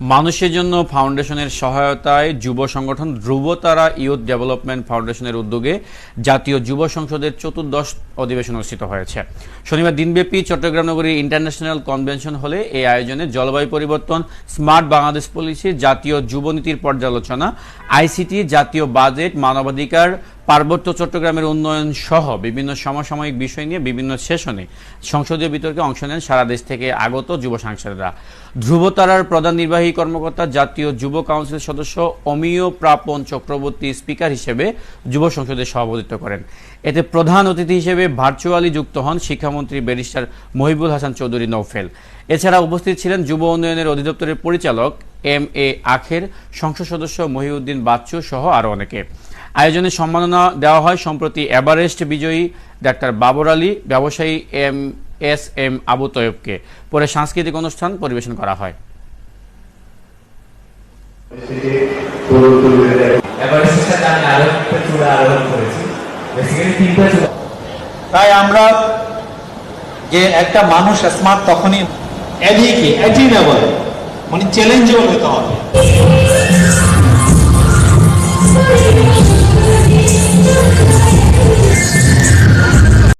মানুষের জন্য ফাউন্ডেশনের সহায়তায় যুব সংগঠন ধ্রুবতারা ইউথ ডেভেলপমেন্ট ফাউন্ডেশনের উদ্যোগে জাতীয় যুব সংসদের চতুর্দশ অধিবেশন অনুষ্ঠিত হয়েছে। শনিবার দিনব্যাপী চট্টগ্রাম নগরীর ইন্টারন্যাশনাল কনভেনশন হলে এই আয়োজনে জলবায়ু পরিবর্তন, স্মার্ট বাংলাদেশ পলিসি, জাতীয় যুবনীতির পর্যালোচনা, আইসিটি, জাতীয় বাজেট, মানবাধিকার পার্বত্য চট্টগ্রামের উন্নয়ন সহ বিভিন্ন সমসাময়িক বিষয় নিয়ে বিভিন্ন সেশনে সংসদীয় বিতর্কে অংশ নেন সারা দেশ থেকে আগত যুব সাংসদরা। ধ্রুবতারার প্রধান নির্বাহী কর্মকর্তা, জাতীয় যুব কাউন্সিল সদস্য অমিয় প্রাপন চক্রবর্তী স্পিকার হিসেবে যুব সংসদে সভাপতিত্ব করেন। এতে প্রধান অতিথি হিসেবে ভার্চুয়ালি যুক্ত হন শিক্ষামন্ত্রী ব্যারিস্টার মহিবুল হাসান চৌধুরী নৌফেল এছাড়া উপস্থিত ছিলেন যুব উন্নয়নের অধিদপ্তরের পরিচালক এম এ আখের সংসদ সদস্য মহিউদ্দিন বাচ্চু সহ আরও অনেকে। আয়োজনে সম্মাননা দেওয়া হয় সম্প্রতি এভারেস্ট বিজয়ী ডাক্তার বাবর আলী ব্যবসায়ী এম এস এম আবু তয়বকে। পরে সাংস্কৃতিক অনুষ্ঠান পরিবেশন করা হয়। তাই আমরা যে একটা মানুষ স্মার্ট তখনই এদিকে অ্যাটিনেবল মানে চ্যালেঞ্জেবল হতে হবে।